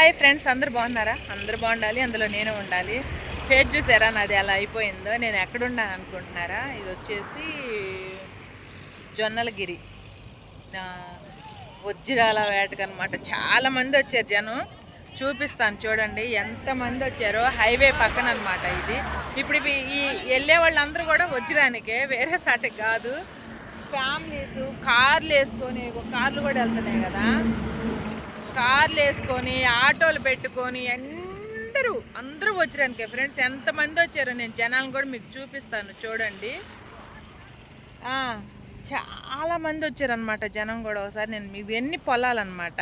Hi friends అందరు బాగున్నారా? అందరు బాగుండాలి అందులో నేను ఉండాలి. ఫేస్ చూసారా? నాది అలా అయిపోయిందో. నేను ఎక్కడున్నాను అనుకుంటున్నారా? ఇది వచ్చేసి జొన్నలగిరి. వజ్రాల వేటకనమాట చాలామంది చాలా మంది వచ్చారు జనం. చూపిస్తాను చూడండి. ఎంతమంది వచ్చారో. హైవే పక్కన అనమాట ఇది. ఇప్పుడు ఈ వెళ్ళే వాళ్ళందరూ కూడా వజ్రానికే. వేరే సాటికి కాదు. ఫ్యామిలీస్ కార్లు వేసుకొని కార్లు కూడా వెళ్తున్నాయి కదా. కార్లు వేసుకొని ఆటోలు పెట్టుకొని అందరూ అందరూ వచ్చారనికే ఫ్రెండ్స్. ఎంతమంది వచ్చారో నేను జనాలను కూడా మీకు చూపిస్తాను. చూడండి. చాలామంది వచ్చారనమాట జనం కూడా ఒకసారి. నేను మీకు ఎన్ని పొలాలన్నమాట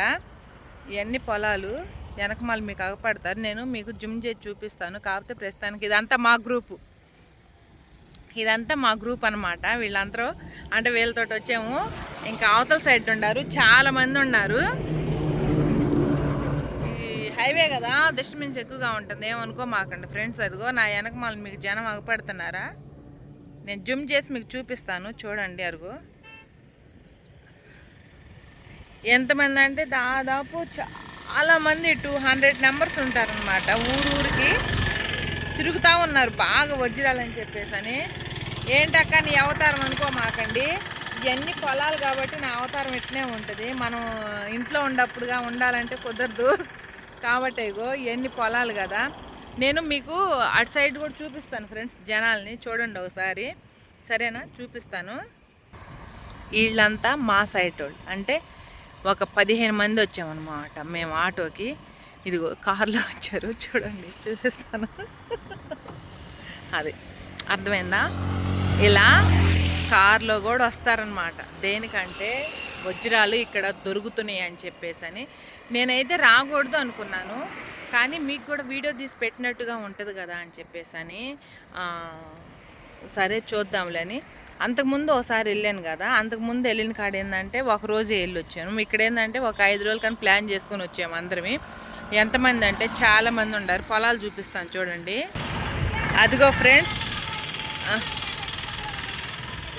ఇవన్నీ పొలాలు వెనకమాల మీకు అగపడతారు నేను మీకు జుమ్ చేసి చూపిస్తాను. కాకపోతే ప్రస్తుతానికి ఇదంతా మా గ్రూపు. ఇదంతా మా గ్రూప్ అనమాట వీళ్ళందరూ అంటే వీళ్ళతో వచ్చాము. ఇంకా అవతల సైడ్ ఉన్నారు చాలామంది ఉన్నారు. హైవే కదా డిస్టర్బెన్స్ ఎక్కువగా ఉంటుంది. ఏమనుకో మాకండి ఫ్రెండ్స్ అదిగో నా వెనక మళ్ళీ మీకు జనం అగపడుతున్నారా నేను జుమ్ చేసి మీకు చూపిస్తాను. చూడండి అరుగు. ఎంతమంది అంటే దాదాపు చాలామంది టూ హండ్రెడ్ నెంబర్స్ ఉంటారనమాట ఊరు ఊరికి. తిరుగుతూ ఉన్నారు బాగా వజ్రాలని చెప్పేసి అని ఏంటక్క నీ అవతారం అనుకో మాకండి. ఇవన్నీ పొలాలు కాబట్టి నా అవతారం ఇట్నే ఉంటుంది. మనం ఇంట్లో ఉండప్పుడుగా ఉండాలంటే కుదరదు. కాబట్టి ఇగో ఇవన్నీ పొలాలు కదా. నేను మీకు అటు సైడ్ కూడా చూపిస్తాను ఫ్రెండ్స్ జనాల్ని. చూడండి ఒకసారి. సరేనా? చూపిస్తాను. వీళ్ళంతా మా సైడ్ వాళ్ళు. అంటే ఒక పదిహేను మంది వచ్చామన్నమాట. మేము ఆటోకి. ఇదిగో కార్లో వచ్చారు. చూడండి చూపిస్తాను. అది. అర్థమైందా? ఇలా కార్లో కూడా వస్తారనమాట దేనికంటే వజ్రాలు ఇక్కడ దొరుకుతున్నాయి అని చెప్పేసి అని నేనైతే రాకూడదు అనుకున్నాను కానీ మీకు కూడా వీడియో తీసి పెట్టినట్టుగా ఉంటుంది కదా అని చెప్పేసి అని సరే చూద్దాంలే అని అంతకుముందు ఒకసారి వెళ్ళాను కదా అంతకుముందు వెళ్ళిన కాడ ఏంటంటే ఒక రోజే వెళ్ళి వచ్చాను ఇక్కడ ఏంటంటే ఒక ఐదు రోజులు కానీ ప్లాన్ చేసుకొని వచ్చాము అందరమే. ఎంతమంది అంటే చాలామంది ఉండారు. ఉన్నారు పొలాలు చూపిస్తాను చూడండి. అదిగో ఫ్రెండ్స్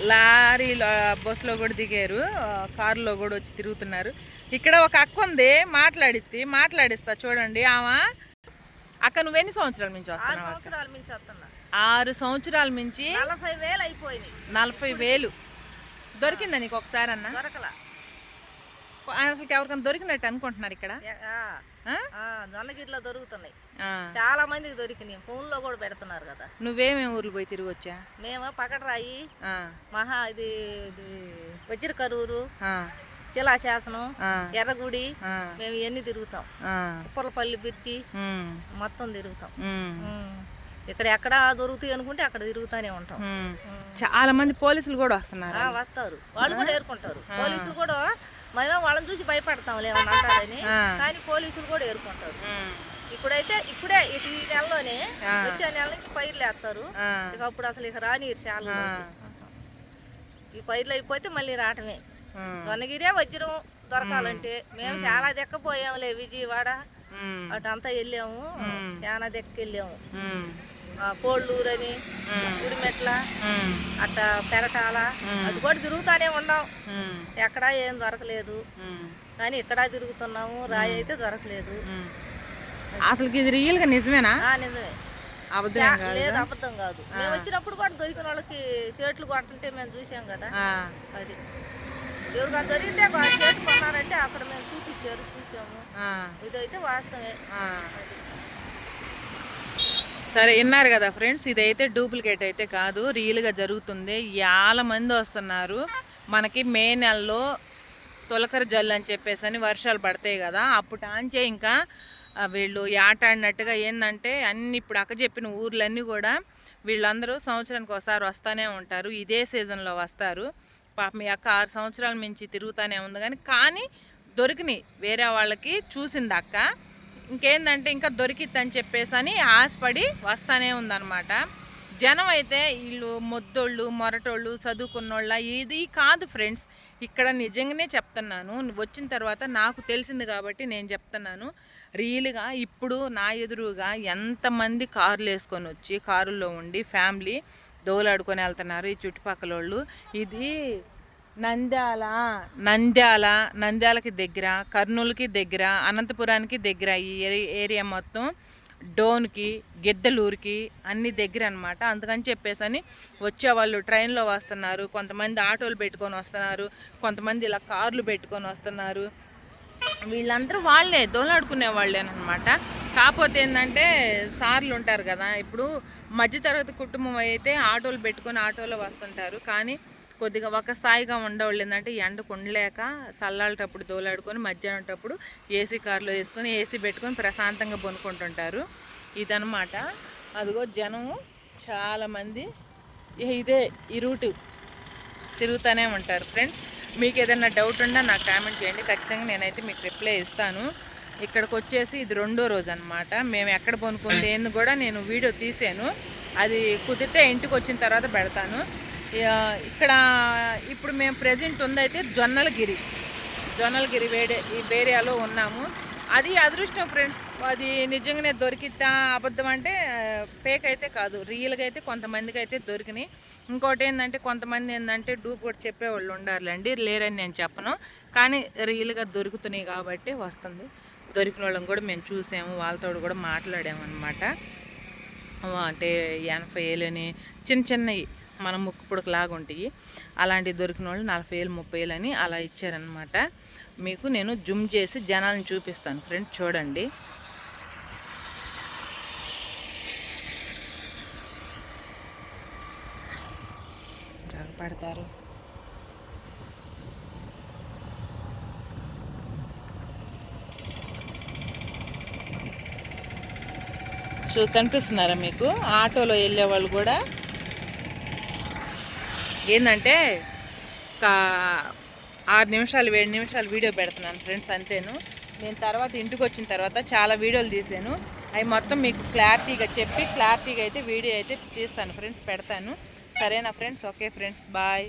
లారీలో బస్సులో కూడా దిగారు. కారులో కూడా వచ్చి తిరుగుతున్నారు. ఇక్కడ ఒక అక్క ఉంది మాట్లాడిద్ది మాట్లాడిస్తా చూడండి. ఆమె అక్క నువ్వెన్ని సంవత్సరాల నుంచి వస్తున్నావు ఆరు సంవత్సరాల నుంచి నలభై వేలు అయిపోయినాయి. నలభై వేలు. దొరికిందా నీకు ఒకసారి అన్న? అసలు ఎవరికైనా దొరికినట్టు అనుకుంటున్నారు ఇక్కడ? జొన్నగిరిలో దొరుకుతున్నాయి. చాలా మందికి దొరికినాయి. ఫోన్లో కూడా పెడుతున్నారు కదా. నువ్వేమేమి ఊర్లు పోయి తిరిగి వచ్చా? మేము పకటరాయి ఆ, మహా ఇది ఇది వజ్ర కరూరు శిలాశాసనం ఎర్రగుడి. మేము ఇవన్నీ తిరుగుతాం. ఉప్పలపల్లి బిర్చి మొత్తం తిరుగుతాం. ఇక్కడ ఎక్కడ దొరుకుతాయి అనుకుంటే అక్కడ తిరుగుతానే ఉంటాం. చాలా మంది పోలీసులు కూడా వస్తున్నారు. వస్తారు. వాళ్ళు కూడా ఏరుకుంటారు. పోలీసులు కూడా మేమే వాళ్ళని చూసి భయపడతాం లేమని అంటారని. కానీ పోలీసులు కూడా ఏరుకుంటారు. ఉమ్, ఇప్పుడైతే ఇప్పుడే ఇటు ఈ నెలలోనే. వచ్చే నెల నుంచి పైర్లు వేస్తారు. ఇక అప్పుడు అసలు ఇక రానిరు చాలా. ఈ పైర్లు అయిపోతే మళ్ళీ రావటమే. దొన్నగిరే వజ్రం దొరకాలంటే మేము. చాలా దెక్కపోయాములే విజయవాడ. అటు అంతా వెళ్ళాము. చాలా దెక్క వెళ్ళాము కోళ్ళూరని. గుడిమెట్ల అట్ట పెరటాల అది కూడా తిరుగుతానే ఉన్నాం. ఎక్కడా ఏం దొరకలేదు. కానీ ఇక్కడ తిరుగుతున్నాము రాయి అయితే దొరకలేదు. అసలు ఇది రియల్గా నిజమేనా? నిజమే. లేదు అబద్ధం కాదు. మేము వచ్చినప్పుడు కూడా దొరికిన వాళ్ళకి షర్ట్లు కొట్టుంటే మేము చూసాం కదా. అది. ఎవరికైనా దొరికితే షర్ట్ కొన్నారంటే అక్కడ మేము చూపించారు చూసాము. ఇదైతే వాస్తవమే. ఆ. సరే విన్నారు కదా ఫ్రెండ్స్ ఇదైతే డూప్లికేట్ అయితే కాదు రియల్గా జరుగుతుంది. చాలా మంది వస్తున్నారు. మనకి మే నెలలో తొలకర జల్లు అని చెప్పేసి అని వర్షాలు పడతాయి కదా అప్పుడు ఆంచే ఇంకా వీళ్ళు వీళ్ళు ఆటాడినట్టుగా ఏంటంటే అన్ని ఇప్పుడు అక్క చెప్పిన ఊర్లన్నీ కూడా వీళ్ళందరూ సంవత్సరానికి ఒకసారి వస్తూనే ఉంటారు. ఇదే సీజన్లో వస్తారు. పాప మీ అక్క ఆరు సంవత్సరాల మించి తిరుగుతూనే ఉంది కానీ కానీ దొరికినాయి. వేరే వాళ్ళకి చూసింది అక్క. ఇంకేందంటే ఇంకా దొరికిద్దని చెప్పేసి అని ఆశపడి వస్తానే ఉందన్నమాట. జనం అయితే వీళ్ళు మొద్దోళ్ళు మొరటోళ్ళు చదువుకున్నోళ్ళ ఇది కాదు ఫ్రెండ్స్. ఇక్కడ నిజంగానే చెప్తున్నాను వచ్చిన తర్వాత నాకు తెలిసింది కాబట్టి నేను చెప్తున్నాను. రియల్గా ఇప్పుడు నా ఎదురుగా ఎంతమంది కార్లు వేసుకొని వచ్చి కారుల్లో ఉండి ఫ్యామిలీ దోలాడుకొని వెళ్తున్నారు ఈ చుట్టుపక్కల వాళ్ళు ఇది నంద్యాల. నంద్యాల నంద్యాలకి దగ్గర కర్నూలుకి దగ్గర అనంతపురానికి దగ్గర ఈ ఏరియా మొత్తం డోన్కి గిద్దలూరుకి అన్ని దగ్గర అనమాట అందుకని చెప్పేసి అని వచ్చేవాళ్ళు ట్రైన్లో వస్తున్నారు కొంతమంది ఆటోలు పెట్టుకొని వస్తున్నారు కొంతమంది ఇలా కార్లు పెట్టుకొని వస్తున్నారు. వీళ్ళందరూ వాళ్ళే దోలాడుకునే వాళ్ళేనమాట కాకపోతే ఏంటంటే సార్లు ఉంటారు కదా ఇప్పుడు మధ్యతరగతి కుటుంబం అయితే ఆటోలు పెట్టుకొని ఆటోలో వస్తుంటారు. కానీ కొద్దిగా ఒక స్థాయిగా ఉండవాళ్ళు ఏంటంటే ఎండ కొండలేక చల్లాలేటప్పుడు దోలాడుకొని మధ్యాహ్నంటప్పుడు ఏసీ కార్లో వేసుకొని ఏసీ పెట్టుకొని ప్రశాంతంగా కొనుక్కుంటుంటారు ఇదనమాట అదిగో జనము చాలామంది ఇదే ఈ రూటు తిరుగుతూనే ఉంటారు. ఫ్రెండ్స్ మీకు ఏదైనా డౌట్ ఉన్నా నాకు కామెంట్ చేయండి. ఖచ్చితంగా నేనైతే మీకు రిప్లై ఇస్తాను. ఇక్కడికి వచ్చేసి ఇది రెండో రోజు అనమాట మేము ఎక్కడ కొనుక్కుంది కూడా నేను వీడియో తీసాను. అది కుదిరితే ఇంటికి వచ్చిన తర్వాత పెడతాను. ఇక్కడ ఇప్పుడు మేము ప్రజెంట్ ఉందైతే జొన్నలగిరి. జొన్నలగిరి వేడే ఈ ఏరియాలో ఉన్నాము. అది అదృష్టం ఫ్రెండ్స్ అది నిజంగానే దొరికితే అబద్ధం అంటే పేక్ అయితే కాదు. రియల్గా అయితే కొంతమందికి అయితే దొరికినాయి. ఇంకోటి ఏంటంటే కొంతమంది ఏంటంటే డూప్ కూడా చెప్పేవాళ్ళు ఉండాలండి లేరని నేను చెప్పను. కానీ రియల్గా దొరుకుతున్నాయి కాబట్టి వస్తుంది. దొరికిన వాళ్ళని కూడా మేము చూసాము. వాళ్ళతో కూడా మాట్లాడాము అనమాట అంటే ఎనభై ఏళ్ళని చిన్న చిన్నవి. మన ముక్కు పుడకలాగా ఉంటాయి. అలాంటివి దొరికిన వాళ్ళు నలభై వేలు ముప్పై వేలు అని అలా ఇచ్చారనమాట మీకు నేను జుమ్ చేసి జనాలను చూపిస్తాను ఫ్రెండ్స్ చూడండి. పడతారు? చూ కనిపిస్తున్నారా మీకు? ఆటోలో వెళ్ళే వాళ్ళు కూడా ఏంటంటే ఒక ఆరు నిమిషాలు ఏడు నిమిషాలు వీడియో పెడుతున్నాను ఫ్రెండ్స్ అంతేను. నేను తర్వాత ఇంటికి వచ్చిన తర్వాత చాలా వీడియోలు తీసాను. అవి మొత్తం మీకు క్లారిటీగా చెప్పి క్లారిటీగా అయితే వీడియో అయితే తీస్తాను ఫ్రెండ్స్ పెడతాను. సరేనా ఫ్రెండ్స్? Okay friends bye.